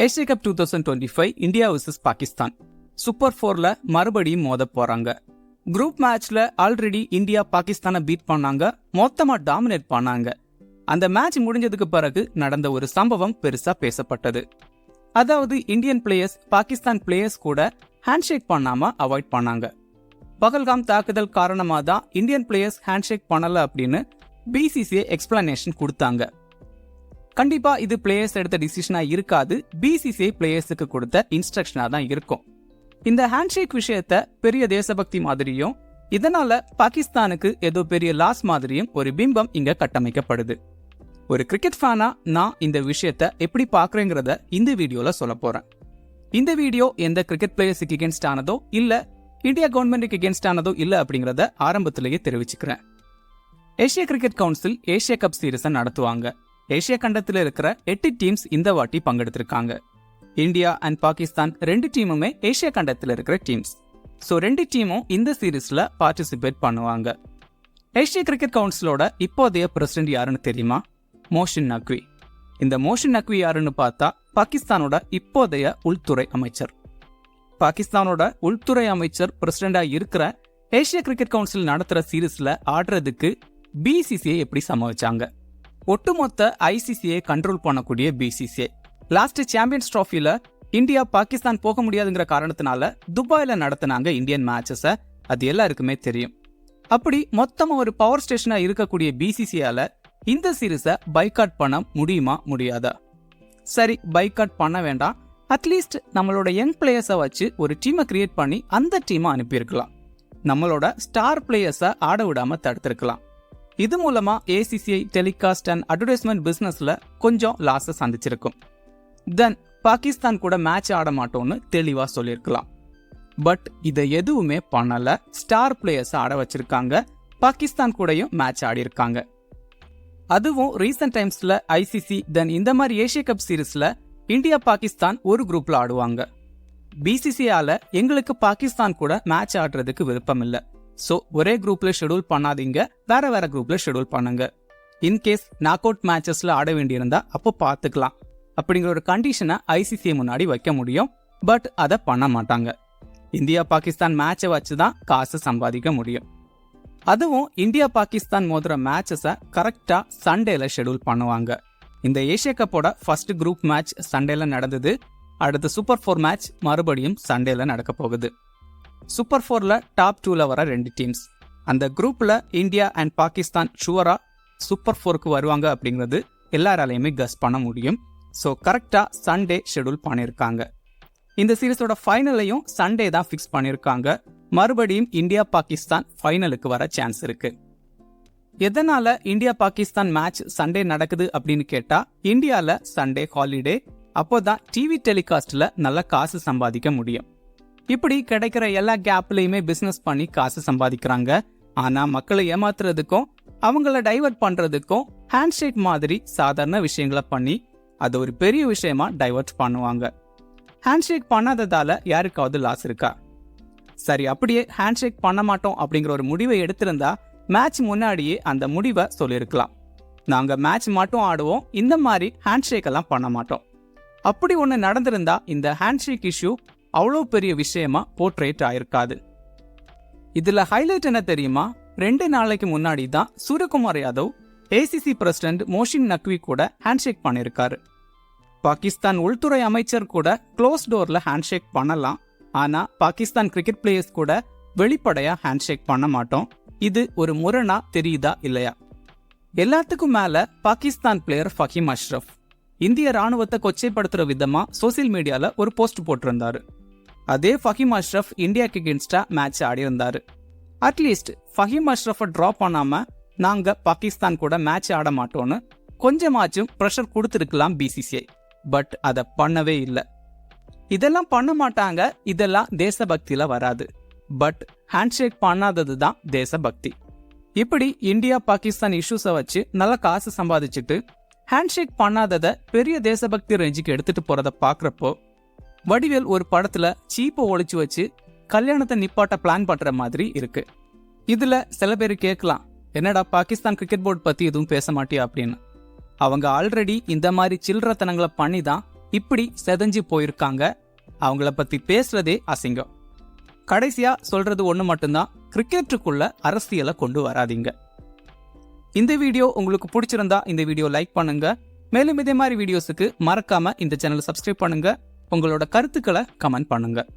Asia cup two thousand twenty five India versus Pakistan. Super ஃபோர்ல மறுபடியும் மோத போறாங்க. குரூப் மேட்ச்ல ஆல்ரெடி இந்தியா பாகிஸ்தானை பீட் பண்ணாங்க மொத்தமா டாமினேட் பண்ணாங்க. அந்த மேட்ச் முடிஞ்சதுக்கு பிறகு நடந்த ஒரு சம்பவம் பெருசா பேசப்பட்டது. அதாவது இந்தியன் பிளேயர்ஸ் பாகிஸ்தான் பிளேயர்ஸ் கூட ஹேண்ட்ஷேக் பண்ணாம அவாய்ட் பண்ணாங்க. பகல்காம் தாக்குதல் காரணமாக தான் இந்தியன் பிளேயர்ஸ் ஹேண்ட்ஷேக் பண்ணல அப்படின்னு பிசிசிஐ எக்ஸ்பிளனேஷன் கொடுத்தாங்க. கண்டிப்பா இது பிளேயர்ஸ் எடுத்த டிசிஷனா இருக்காது. பிசிசிஐ பிளேயர்ஸுக்கு கொடுத்த இன்ஸ்ட்ரக்ஷனா தான் இருக்கும். இந்த ஹேண்ட்ஷேக் விஷயத்த பெரிய தேசபக்தி மாதிரியும் இதனால பாகிஸ்தானுக்கு ஏதோ பெரிய லாஸ் மாதிரியும் ஒரு பிம்பம் இங்க கட்டமைக்கப்படுது. ஒரு கிரிக்கெட் ஃபேனா நான் இந்த விஷயத்த எப்படி பாக்குறேங்கிறத இந்த வீடியோல சொல்ல போறேன். இந்த வீடியோ எந்த கிரிக்கெட் பிளேயர்ஸுக்கு எகென்ஸ்ட் ஆனதோ இல்ல இந்தியா கவர்மெண்ட்டுக்கு எகென்ஸ்ட் ஆனதோ இல்ல அப்படிங்கறத ஆரம்பத்திலேயே தெரிவிச்சுக்கிறேன். Asia cricket council Asia cup சீரீஸை நடத்துவாங்க. ஏசியா கண்டத்தில் இருக்கிற எட்டு டீம்ஸ் இந்த வாட்டி பங்கெடுத்திருக்காங்க. இந்தியா அண்ட் பாகிஸ்தான் ரெண்டு டீமுமே ஏசியா கண்டத்தில் இருக்கிற டீம்ஸ் ஸோ ரெண்டு டீமும் இந்த சீரீஸில் பார்ட்டிசிபேட் பண்ணுவாங்க. ஏஷிய கிரிக்கெட் கவுன்சிலோட இப்போதைய பிரசிடென்ட் யாருன்னு தெரியுமா? மோஷின் நக்வி. இந்த மோஷின் நக்வி யாருன்னு பார்த்தா பாகிஸ்தானோட இப்போதைய உள்துறை அமைச்சர். பாகிஸ்தானோட உள்துறை அமைச்சர் பிரசிடெண்டாக இருக்கிற ஏசியா கிரிக்கெட் கவுன்சில் நடத்துற சீரீஸில் ஆடுறதுக்கு பிசிசிஐ எப்படி சமாளிச்சாங்க ஒட்டுமொத்த ஐசிசியை கண்ட்ரோல் பண்ணக்கூடிய பிசிசிஐ லாஸ்ட் சாம்பியன்ஸ் ட்ராஃபில இந்தியா பாகிஸ்தான் போக முடியாதுங்கிற காரணத்தினால துபாயில் நடத்தினாங்க இந்தியன் மேட்சஸ அது எல்லாருக்குமே தெரியும். அப்படி மொத்தமா ஒரு பவர் ஸ்டேஷனா இருக்கக்கூடிய பிசிசியால இந்த சீரீஸை பைக்காட் பண்ண முடியுமா முடியாதா? சரி பைக்காட் பண்ண வேண்டாம். அட்லீஸ்ட் நம்மளோட யங் பிளேயர்ஸை வச்சு ஒரு டீமை கிரியேட் பண்ணி அந்த டீமை அனுப்பியிருக்கலாம். நம்மளோட ஸ்டார் பிளேயர்ஸை ஆட விடாம தடுத்திருக்கலாம். இது மூலமா ஏசிசிஐ டெலிகாஸ்ட் அண்ட் அட்வர்டைஸ்மெண்ட் பிசினஸ்ல கொஞ்சம் லாஸை சந்திச்சிருக்கும். தென் பாகிஸ்தான் கூட மேட்ச் ஆட மாட்டோம்னு தெளிவாக சொல்லியிருக்கலாம். பட் இதை எதுவுமே பண்ணல. ஸ்டார் பிளேயர்ஸ் ஆட வச்சிருக்காங்க. பாகிஸ்தான் கூடயும் மேட்ச் ஆடியிருக்காங்க அதுவும் ரீசெண்ட் டைம்ஸில் ஐசிசி தென் இந்த மாதிரி ஏஷிய கப் சீரீஸில் இந்தியா பாகிஸ்தான் ஒரு குரூப்பில் ஆடுவாங்க. பிசிசியால எங்களுக்கு பாகிஸ்தான் கூட மேட்ச் ஆடுறதுக்கு விருப்பம் இல்லை. ஸோ ஒரே குரூப்ல ஷெடியூல் பண்ணாதீங்க. வேற வேற குரூப்ல ஷெடியூல் பண்ணுங்க. இன்கேஸ் நாக் அவுட் மேட்சஸ்ல ஆட வேண்டியிருந்தா அப்போ பார்த்துக்கலாம். அப்படிங்கிற ஒரு கண்டிஷனை ஐசிசி முன்னாடி வைக்க முடியும். பட் அதை பண்ண மாட்டாங்க. இந்தியா பாகிஸ்தான் மேட்சை வச்சு தான் காசு சம்பாதிக்க முடியும். அதுவும் இந்தியா பாகிஸ்தான் மோதுற மேட்சஸை கரெக்டாக சண்டேல ஷெடியூல் பண்ணுவாங்க. இந்த ஏஷியா கப்போட ஃபர்ஸ்ட் குரூப் மேட்ச் சண்டேல நடந்தது. அடுத்த சூப்பர் ஃபோர் மேட்ச் மறுபடியும் சண்டேல நடக்க போகுது. சூப்பர் ஃபோர்ல டாப் டூல வர ரெண்டு டீம்ஸ் அந்த குரூப்ல இந்தியா அண்ட் பாகிஸ்தான் ஷுவரா சூப்பர் ஃபோருக்கு வருவாங்க அப்படிங்கிறது எல்லாராலையுமே கஸ் பண்ண முடியும். ஸோ கரெக்டாக சண்டே ஷெடியூல் பண்ணியிருக்காங்க இந்த சீரிஸோட ஃபைனலையும் சண்டே தான் ஃபிக்ஸ் பண்ணியிருக்காங்க மறுபடியும் இந்தியா பாகிஸ்தான் ஃபைனலுக்கு வர சான்ஸ் இருக்கு. எதனால இந்தியா பாகிஸ்தான் மேட்ச் சண்டே நடக்குது அப்படின்னு கேட்டா இந்தியால சண்டே ஹாலிடே அப்போதான் டிவி டெலிகாஸ்ட்ல நல்ல காசு சம்பாதிக்க முடியும். இப்படி கிடைக்கிற எல்லா கேப்லயுமே பிசினஸ் பண்ணி காசு சம்பாதிக்கிறாங்க. ஆனா மக்களை ஏமாத்துறதுக்கும் அவங்கள டைவர்ட் பண்றதுக்கும் ஹேண்ட்ஷேக் மாதிரி சாதாரண விஷயங்களை பண்ணி அது ஒரு பெரிய விஷயமா டைவர்ட் பண்ணுவாங்க. ஹேண்ட்ஷேக் பண்ணாததால யாருக்காவது லாஸ் இருக்கா? சரி அப்படியே ஹேண்ட்ஷேக் பண்ண மாட்டோம் அப்படிங்கிற ஒரு முடிவை எடுத்திருந்தா மேட்ச் முன்னாடியே அந்த முடிவை சொல்லியிருக்கலாம். நாங்க மேட்ச் மட்டும் ஆடுவோம் இந்த மாதிரி ஹேண்ட்ஷேக் எல்லாம் பண்ண மாட்டோம். அப்படி ஒன்று நடந்திருந்தா இந்த ஹேண்ட்ஷேக் இஷ்யூ அவ்வளோ பெரிய விஷயமா போர்ட்ரேட் ஆயிருக்காது. இதுல ஹைலைட் என்ன தெரியுமா? ரெண்டு நாளைக்கு முன்னாடி தான் சூரியகுமார் யாதவ் ஏசிசி பிரசிடென்ட் மோஷின் நக்வி கூட ஹேண்ட்ஷேக் பண்ணியிருக்காரு பாகிஸ்தான் உள்துறை அமைச்சர் கூட க்ளோஸ் டோர்ல ஹேண்ட்ஷேக் பண்ணலாம். ஆனா பாகிஸ்தான் கிரிக்கெட் பிளேயர்ஸ் கூட வெளிப்படையாக ஹேண்ட்ஷேக் பண்ண மாட்டோம். இது ஒரு முரணா தெரியுதா இல்லையா? எல்லாத்துக்கும் மேல பாகிஸ்தான் பிளேயர் ஃபஹீம் அஷ்ரஃப் இந்திய ராணுவத்தை கொச்சைப்படுத்துற விதமா சோசியல் மீடியால ஒரு போஸ்ட் போட்டிருந்தாரு. அதே ஃபஹீம் அஷ்ரஃப் இந்தியாக்கு எகென்ஸ்டா மேட்ச் ஆடி இருந்தாரு அட்லீஸ்ட் ஃபஹீம் அஷ்ரஃபை ட்ரா பண்ணாம நாங்க பாகிஸ்தான் கூட மேட்ச் ஆட மாட்டோம்னு கொஞ்சமாச்சும் ப்ரெஷர் கொடுத்துருக்கலாம் பிசிசிஐ பட் அதை பண்ணவே இல்லை. இதெல்லாம் பண்ண மாட்டாங்க இதெல்லாம் தேசபக்தியில வராது. பட் ஹேண்ட்ஷேக் பண்ணாதது தான் தேசபக்தி. இப்படி இந்தியா பாகிஸ்தான் இஷ்யூஸை வச்சு நல்ல காசு சம்பாதிச்சுட்டு ஹேண்ட்ஷேக் பண்ணாததை பெரிய தேசபக்தி ரேஞ்சுக்கு எடுத்துட்டு போறத பாக்குறப்போ வடிவேல் ஒரு படத்துல சீப்பை ஒழிச்சு வச்சு கல்யாணத்தை நிப்பாட்ட பிளான் பண்ற மாதிரி இருக்கு. இதுல சில பேர் கேட்கலாம் என்னடா பாகிஸ்தான் கிரிக்கெட் போர்டு பத்தி எதுவும் பேச மாட்டியா? அப்படின்னு. அவங்க ஆல்ரெடி இந்த மாதிரி சில்லறத்தனங்களை பண்ணி தான் இப்படி செதஞ்சு போயிருக்காங்க. அவங்கள பத்தி பேசுறதே அசிங்கம். கடைசியா சொல்றது ஒன்று மட்டும்தான் கிரிக்கெட்டுக்குள்ள அரசியலை கொண்டு வராதீங்க. இந்த வீடியோ உங்களுக்கு பிடிச்சிருந்தா இந்த வீடியோ லைக் பண்ணுங்க. மேலும் இதே மாதிரி வீடியோஸுக்கு மறக்காம இந்த சேனலை சப்ஸ்கிரைப் பண்ணுங்க. உங்களோட கருத்துக்களை கமெண்ட் பண்ணுங்கள்